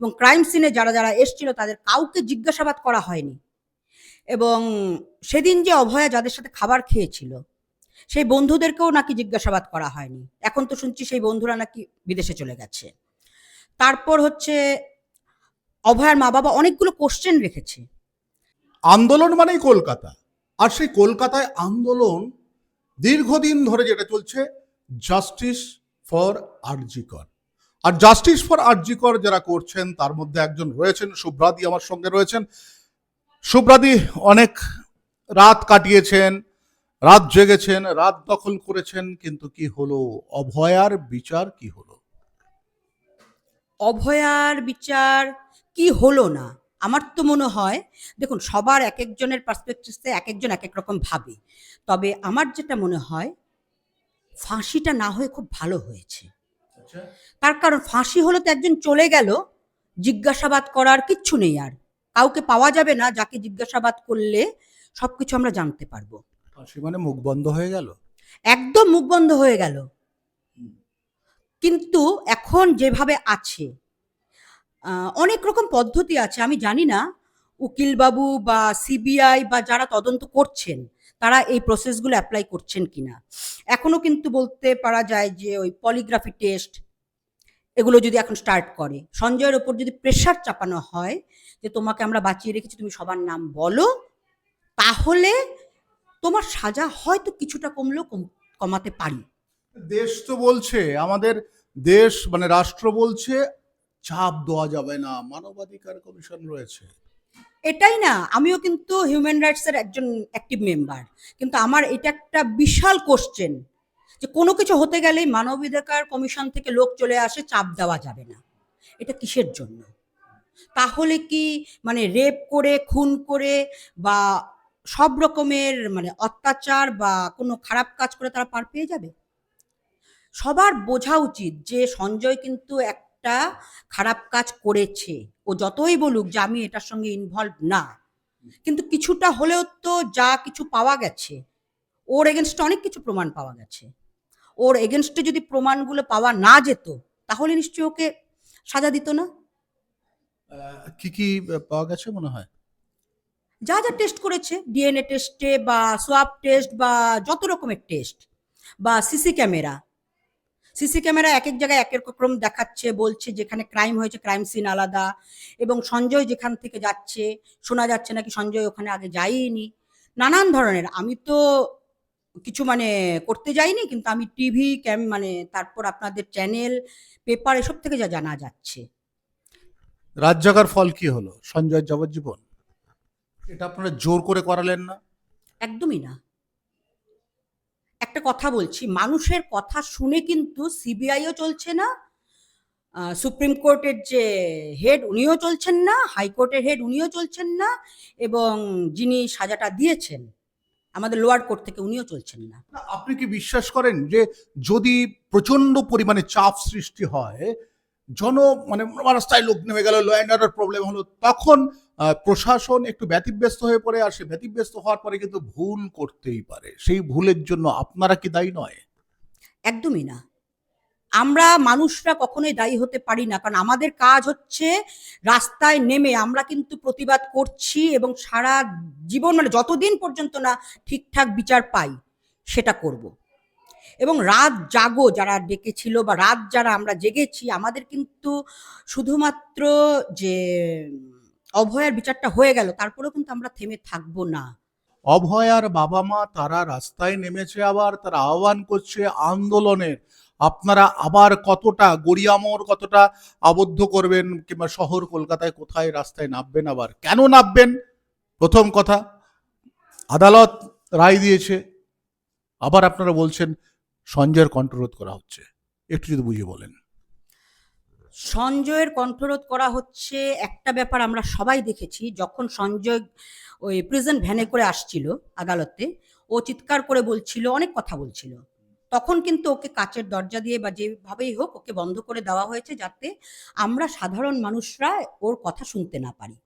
এবং ক্রাইম সিনে যারা যারা এসছিল, তাদের কাউকে জিজ্ঞাসাবাদ করা হয়নি। এবং সেদিন যে অভয়া যাদের সাথে খাবার খেয়েছিল, সেই বন্ধুদেরকেও নাকি জিজ্ঞাসাবাদ করা হয়নি। এখন তো শুনছি সেই বন্ধুরা নাকি বিদেশে চলে গেছে। তারপর হচ্ছে অভয়ার মা বাবা অনেকগুলো কোশ্চেন রেখেছে। আন্দোলন মানেই কলকাতা। আর সেই কলকাতায় আন্দোলন দীর্ঘদিন ধরে যেটা চলছে জাস্টিস ফর আরজিকর আর জাস্টিস ফর আরজিকর যারা করছেন, তার মধ্যে একজন রয়েছেন শুভ্রাদি আমার সঙ্গে রয়েছেন। শুভ্রাদি অনেক রাত কাটিয়েছেন, রাত জেগেছেন, রাত দখল করেছেন, কিন্তু কি হলো? অভয়ার বিচার কি হলো? অভয়ার বিচার কি হলো না? আমার তো মনে হয়, দেখুন, সবার এক একজনের পার্সপেক্টিভসে এক একজন এক এক রকম ভাবে। তবে আমার যেটা মনে হয়, ফাঁসিটা না হয়ে খুব ভালো হয়েছে। তার কারণ ফাঁসি হলো তো একজন চলে গেল জিজ্ঞাসাবাদ করার কিচ্ছু নেই আর। কাউকে পাওয়া যাবে না যাকে জিজ্ঞাসাবাদ করলে সবকিছু আমরা জানতে পারব। ফাঁসি মানে মুখ বন্ধ হয়ে গেল? একদম মুখ বন্ধ হয়ে গেল। কিন্তু এখন যেভাবে আছে অনেক রকম পদ্ধতি আছে আমি জানি না। উকিলবাবু বা সিবিআই বা যারা তদন্ত করছেন তারা এই প্রসেসগুলো অ্যাপ্লাই করছেন কিনা? এখনও কিন্তু বলতে পারা যায় যে ওই পলিগ্রাফি টেস্ট এগুলো যদি এখন স্টার্ট করে। সঞ্জয়ের ওপর যদি প্রেশার চাপানো হয় যে তোমাকে আমরা বাঁচিয়ে রেখেছি তুমি সবার নাম বলো তাহলে তোমার সাজা হয়তো কিছুটা কমলেও কম- কমাতে পারি। দেশ তো বলছে আমাদের দেশ মানে রাষ্ট্র বলছে চাপ দেওয়া যাবে না মানবাধিকার কমিশন রয়েছে। এটাই না আমিও কিন্তু হিউম্যান রাইটসের একজন অ্যাক্টিভ মেম্বার কিন্তু আমার এটা একটা বিশাল কোশ্চেন যে কোনো কিছু হতে গেলেই মানবাধিকার কমিশন থেকে লোক চলে আসে, চাপ দেওয়া যাবে না। এটা কিসের জন্য? তাহলে কি মানে রেপ করে, খুন করে বা সব রকমের মানে অত্যাচার বা কোনো খারাপ কাজ করে তারা পার পেয়ে যাবে? সবার বোঝা উচিত যে সঞ্জয় কিন্তু একটা খারাপ কাজ করেছে। ও যতই বলুক যে আমি এটার সঙ্গে ইনভলভ না। কিন্তু কিছুটা হলেও তো যা কিছু পাওয়া গেছে। ওর এগেনস্টে অনেক কিছু প্রমাণ পাওয়া গেছে। ওর এগেনস্টে যদি প্রমাণগুলো পাওয়া না যেত তাহলে নিশ্চয়ই ওকে সাজা দিত না? কি কি পাওয়া গেছে মনে হয়? যা যা টেস্ট করেছে ডিএনএ টেস্টে বা সোয়াব টেস্ট বা যত রকমের টেস্ট বা সিসি ক্যামেরা সিসি ক্যামেরা এক এক জায়গায় এক এক রকম দেখাচ্ছে বলছে যেখানে ক্রাইম হয়েছে ক্রাইম সিন আলাদা এবং সঞ্জয় যেখান থেকে যাচ্ছে শোনা যাচ্ছে নাকি সঞ্জয় ওখানে আগে যায়নি নানান ধরনের আমি তো কিছু মানে করতে যাইনি কিন্তু আমি টিভি ক্যাম মানে তারপর আপনাদের চ্যানেল পেপার এসব থেকে যা জানা যাচ্ছে। রাত জাগার ফল কি হলো? সঞ্জয় যাবজ্জীবন এটা আপনারা জোর করে করালেন না? একদমই না। একটা কথা বলছি মানুষের কথা শুনে কিন্তু সিবিআইও চলছে না সুপ্রিম কোর্টের যে হেড উনিও চলছেন না হাইকোর্টের হেড উনিও চলছেন না এবং যিনি সাজাটা দিয়েছেন আমাদের লোয়ার কোর্ট থেকে উনিও চলছেন না। আপনি কি বিশ্বাস করেন যে যদি প্রচণ্ড পরিমাণে চাপ সৃষ্টি হয় জন মানে রাস্তায় লোক নেমে গেল ল অ্যান্ড অর্ডার প্রবলেম হলো তখন প্রশাসন একটু ব্যতিব্যস্ত হয়ে পড়ে আর সে ব্যতিব্যস্ত হওয়ার পরে কিন্তু ভুল করতেই পারে। সেই ভুলের জন্য আপনারা কি দায়ী নয়? একদমই না। আমরা মানুষরা কখনোই দায়ী হতে পারি না, কারণ আমাদের কাজ হচ্ছে রাস্তায় নেমে আমরা কিন্তু প্রতিবাদ করছি এবং সারা জীবন মানে যতদিন পর্যন্ত না ঠিকঠাক বিচার পাই, সেটা করব। এবং রাত জাগো যারা ডেকেছিল বা রাত যারা আমরা জেগেছি, আমাদের কিন্তু শুধুমাত্র যে অভয়ার বিচারটা হয়ে গেল, তারপরেও কিন্তু আমরা থেমে থাকব না। অভয়ার বাবা মা তারা রাস্তায় নেমেছে আবার, তারা আহ্বান করছে আন্দোলনের। আপনারা আবার কতটা গড়িয়ামোর কতটা আবদ্ধ করবেন কিংবা শহর কলকাতায় কোথায় রাস্তায় নামবেন আবার? কেন নামবেন? প্রথম কথা, আদালত রায় দিয়েছে। আবার আপনারা বলছেন সঞ্জয়ের কণ্ঠরোধ করা হচ্ছে। একটু যদি বুঝিয়ে বলেন। সঞ্জয়ের কণ্ঠরোধ করা হচ্ছে একটা ব্যাপার আমরা সবাই দেখেছি। যখন সঞ্জয় ওই প্রেজেন্ট ভ্যানে করে আসছিল আদালতে, ও চিৎকার করে বলছিল, অনেক কথা বলছিল। তখন কিন্তু ওকে কাচের দরজা দিয়ে বা যেভাবেই হোক ওকে বন্ধ করে দেওয়া হয়েছে যাতে আমরা সাধারণ মানুষরা ওর কথা শুনতে না পারি।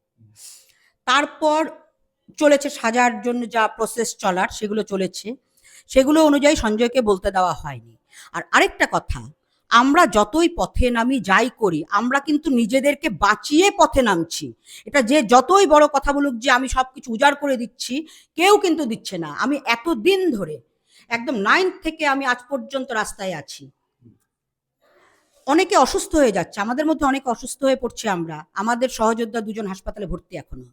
তারপর চলেছে সাজার জন্য যা প্রসেস চলার সেগুলো চলেছে। সেগুলো অনুযায়ী সঞ্জয়কে বলতে দেওয়া হয়নি। আর আরেকটা কথা, আমরা যতই পথে নামি যাই করি, আমরা কিন্তু নিজেদেরকে বাঁচিয়ে পথে নামছি। এটা যে যতই বড় কথা বলুক যে আমি সবকিছু উজাড় করে দিচ্ছি, কেউ কিন্তু দিচ্ছে না। আমি এতদিন ধরে একদম নাইন্থ থেকে আমি আজ পর্যন্ত রাস্তায় আছি। অনেকে অসুস্থ হয়ে যাচ্ছে, আমাদের মধ্যে অনেকে অসুস্থ হয়ে পড়ছে আমরা। আমাদের সহযোদ্ধা দুজন হাসপাতালে ভর্তি এখনও।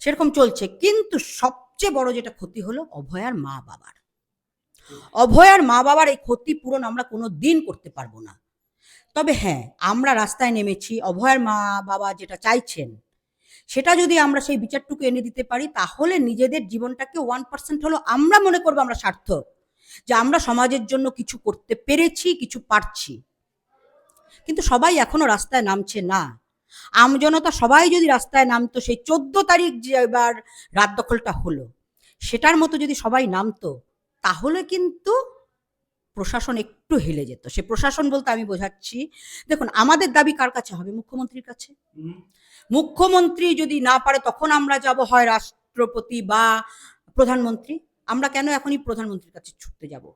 সেরকম চলছে। কিন্তু সবচেয়ে বড় যেটা ক্ষতি হলো অভয়ার মা বাবার। অভয়ার মা বাবার এই ক্ষতি পূরণ আমরা কোনো দিন করতে পারব না। তবে হ্যাঁ আমরা রাস্তায় নেমেছি। অভয়ার মা বাবা যেটা চাইছেন সেটা যদি আমরা সেই বিচারটুকু এনে দিতে পারি, তাহলে নিজেদের জীবনটাকে ওয়ান পার্সেন্ট হলো আমরা মনে করব আমরা সার্থক। যে আমরা সমাজের জন্য কিছু করতে পেরেছি, কিছু পারছি। কিন্তু সবাই এখনও রাস্তায় নামছে না। আমজনতা সবাই যদি রাস্তায় নামতো, সেই চোদ্দ তারিখ যে এবার রাত দখলটা হলো, সেটার মতো যদি সবাই নামতো, তাহলে কিন্তু প্রশাসন একটু হেলে যেত। সে প্রশাসন বলতে আমি বোঝাচ্ছি দেখুন আমাদের দাবি কার কাছে হবে? মুখ্যমন্ত্রীর কাছে। মুখ্যমন্ত্রী যদি না পারে তখন আমরা যাব হয় রাষ্ট্রপতি বা প্রধানমন্ত্রী। আমরা কেন এখনই প্রধানমন্ত্রীর কাছে ছুটতে যাব?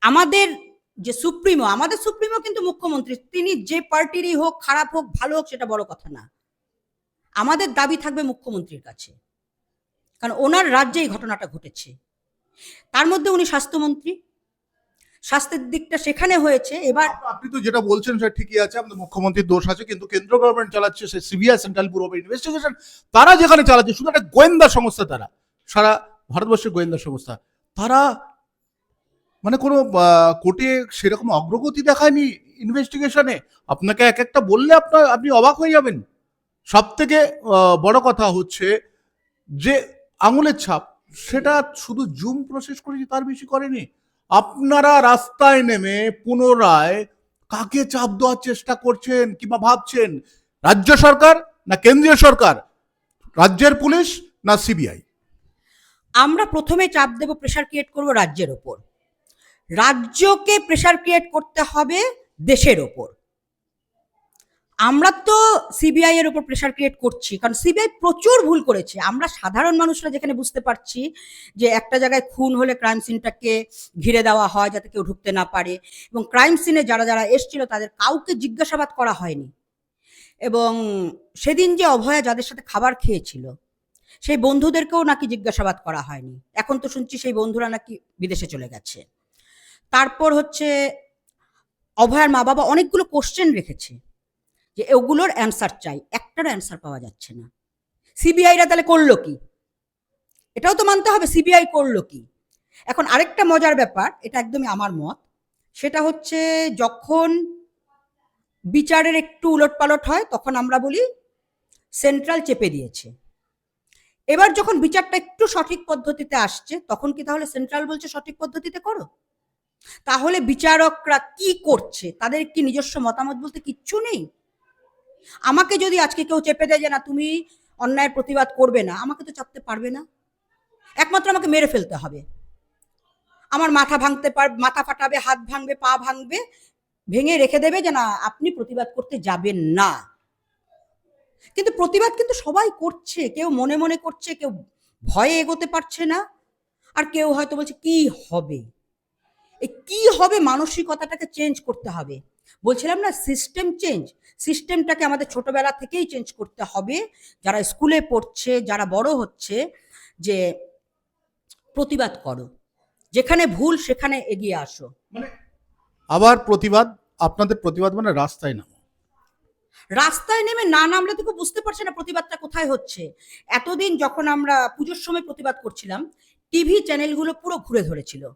আমাদের যে সুপ্রিমো আমাদের সুপ্রিমো কিন্তু মুখ্যমন্ত্রী। তিনি যে পার্টিরই হোক খারাপ হোক ভালো হোক সেটা বড় কথা না। আমাদের দাবি থাকবে মুখ্যমন্ত্রীর কাছে। কারণ ওনার রাজ্যে এই ঘটনাটা ঘটেছে। তার মধ্যে উনি স্বাস্থ্যমন্ত্রী। স্বাস্থ্যের দিকটা সেখানে হয়েছে, এবার আপনি তো যেটা বলছেন, সেটা ঠিকই আছে, আমাদের মুখ্যমন্ত্রীর দোষ আছে, কিন্তু কেন্দ্র গভর্নমেন্ট চালাচ্ছে, সে CBI central bureau of investigation তারা যেখানে চালাচ্ছে, শুধু একটা গোয়েন্দা সংস্থা তারা, সারা ভারতবর্ষের গোয়েন্দা সংস্থা, তারা মানে কোনো কোর্টে সেরকম অগ্রগতি দেখায়নি ইনভেস্টিগেশনে আপনাকে এক একটা বললে আপনার, আপনি অবাক হয়ে যাবেন। সব থেকে বড় কথা হচ্ছে যে আঙুলের ছাপ, সেটা শুধু জুম প্রসেস করেছি, তার বেশি করেনি। আপনারা রাস্তায় নেমে পুনরায় কাকে চাপ দেওয়ার চেষ্টা করছেন, কিংবা ভাবছেন, রাজ্য সরকার না কেন্দ্রীয় সরকার? রাজ্যের পুলিশ না সিবিআই? আমরা প্রথমে চাপ দেব প্রেশার ক্রিয়েট করব রাজ্যের ওপর। রাজ্যকে প্রেশার ক্রিয়েট করতে হবে দেশের ওপর। আমরা তো সিবিআই এর উপর প্রেশার ক্রিয়েট করছি, কারণ সিবিআই প্রচুর ভুল করেছে। আমরা সাধারণ মানুষরা যেখানে বুঝতে পারছি যে একটা জায়গায় খুন হলে ক্রাইম সিনটাকে ঘিরে দেওয়া হয় যাতে কেউ ঢুকতে না পারে এবং ক্রাইম সিনে যারা যারা এসছিল তাদের কাউকে জিজ্ঞাসাবাদ করা হয়নি। এবং সেদিন যে অভয়া যাদের সাথে খাবার খেয়েছিল, সেই বন্ধুদেরকেও নাকি জিজ্ঞাসাবাদ করা হয়নি। এখন তো শুনছি সেই বন্ধুরা নাকি বিদেশে চলে গেছে। তারপর হচ্ছে অভয়ার মা বাবা অনেকগুলো কোশ্চেন রেখেছে। যে ওগুলোর অ্যান্সার চাই। একটারও অ্যান্সার পাওয়া যাচ্ছে না। সিবিআইরা তাহলে করল কি? এটাও তো মানতে হবে সিবিআই করল কি? এখন আরেকটা মজার ব্যাপার, এটা একদমই আমার মত, সেটা হচ্ছে যখন বিচারের একটু উলটপালট হয়, তখন আমরা বলি সেন্ট্রাল চেপে দিয়েছে। এবার যখন বিচারটা একটু সঠিক পদ্ধতিতে আসছে, তখন কি তাহলে সেন্ট্রাল বলছে সঠিক পদ্ধতিতে করো? তাহলে বিচারকরা কি করছে? তাদের কি নিজস্ব মতামত বলতে কিচ্ছু নেই? আমাকে যদি আজকে কেউ চেপে দেয় যে না, তুমি অন্যায়ের প্রতিবাদ করবে না, আমাকে তো চাপতে পারবে না। একমাত্র আমাকে মেরে ফেলতে হবে। আমার মাথা ভাঙতে পার, মাথা ফাটাবে, হাত ভাঙবে, পা ভাঙবে, ভেঙে রেখে দেবে যে না, আপনি প্রতিবাদ করতে যাবেন না। কিন্তু প্রতিবাদ কিন্তু সবাই করছে। কেউ মনে মনে করছে, কেউ ভয়ে এগোতে পারছে না। আর কেউ হয়তো বলছে, কি হবে? কি হবে মানসিকতাটাকে চেঞ্জ করতে হবে? বলছিলাম না সিস্টেম চেঞ্জ সিস্টেমটাকে আমাদের ছোটবেলা থেকেই চেঞ্জ করতে হবে। যারা স্কুলে পড়ছে যারা বড় হচ্ছে যে প্রতিবাদ করো। যেখানে ভুল সেখানে এগিয়ে আসো। মানে আবার প্রতিবাদ আপনাদের প্রতিবাদ মানে রাস্তায় নামো। রাস্তায় নেমে না নামলে তো বুঝতে পারছে না প্রতিবাদটা কোথায় হচ্ছে। এতদিন যখন আমরা পুজোর সময় প্রতিবাদ করছিলাম টিভি চ্যানেলগুলো পুরো ঘুরে ধরেছিল।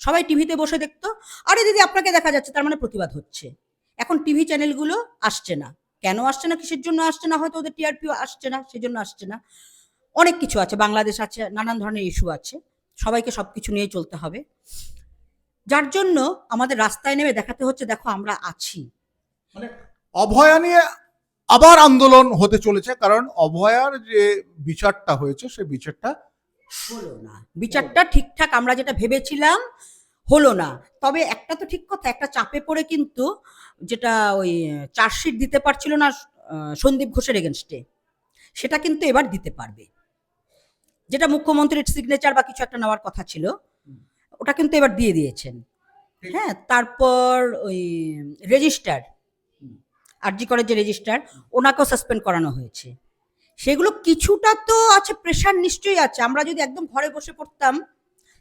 সবাই টিভিতে বসে দেখতো। আরে দিদি, আপনাকে দেখা যাচ্ছে, তার মানে প্রতিবাদ হচ্ছে। এখন টিভি চ্যানেলগুলো আসছে না। কেন আসছে না? কিসের জন্য আসছে না? হয়তো ওদের টিআরপিও আসছে না, সেজন্য আসছে না। অনেক কিছু আছে, বাংলাদেশ আছে, নানান ধরনের ইস্যু আছে। সবাইকে সব কিছু নিয়ে চলতে হবে। যার জন্য আমাদের রাস্তায় নেমে দেখাতে হচ্ছে, দেখো আমরা আছি। মানে অভয়া নিয়ে আবার আন্দোলন হতে চলেছে, কারণ অভয়ার যে বিচারটা হয়েছে, সেই বিচারটা হলো না। বিচারটা ঠিকঠাক আমরা যেটা ভেবেছিলাম হলো না। তবে একটা তো ঠিক কথা একটা চাপে পড়ে কিন্তু যেটা ওই চার্জশিট দিতে পারছিল না সন্দীপ ঘোষের এগেনস্টে সেটা কিন্তু এবার দিতে পারবে। যেটা মুখ্যমন্ত্রীর সিগনেচার বা কিছু একটা নেওয়ার কথা ছিল ওটা কিন্তু এবার দিয়ে দিয়েছেন। হ্যাঁ তারপর ওই রেজিস্টার আরজি করে যে রেজিস্টার ওনাকেও সাসপেন্ড করানো হয়েছে। সেগুলো কিছুটা তো আছে প্রেশার নিশ্চয়ই আছে। আমরা যদি একদম ঘরে বসে পড়তাম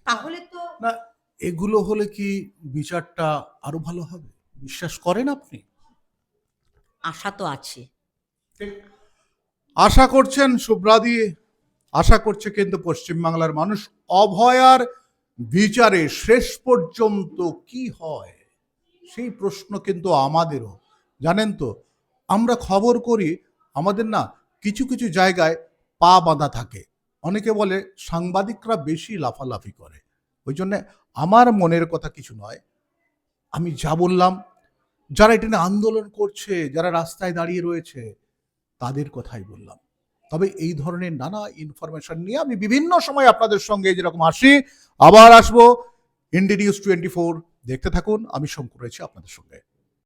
তাহলে তো না এগুলো হলে কি বিচারটা আরও ভালো হবে? বিশ্বাস করেন আপনি? আশা তো আছে। আশা করছেন সুব্রাদি আশা করছে কিন্তু পশ্চিমবাংলার মানুষ অভয়ার বিচারে শেষ পর্যন্ত কি হয়? সেই প্রশ্ন কিন্তু আমাদেরও। জানেন তো আমরা খবর করি আমাদের না কিছু কিছু জায়গায় পা বাঁধা থাকে। অনেকে বলে সাংবাদিকরা বেশি লাফালাফি করে। ওই জন্যে আমার মনের কথা কিছু নয়। আমি যা বললাম, যারা এটা নিয়ে আন্দোলন করছে, যারা রাস্তায় দাঁড়িয়ে রয়েছে, তাদের কথাই বললাম। তবে এই ধরনের নানা ইনফরমেশন নিয়ে আমি বিভিন্ন সময় আপনাদের সঙ্গে যেরকম আসি, আবার আসব। ইন্ডি নিউজ টোয়েন্টি ফোর দেখতে থাকুন। আমি শঙ্কর রয়েছি আপনাদের সঙ্গে।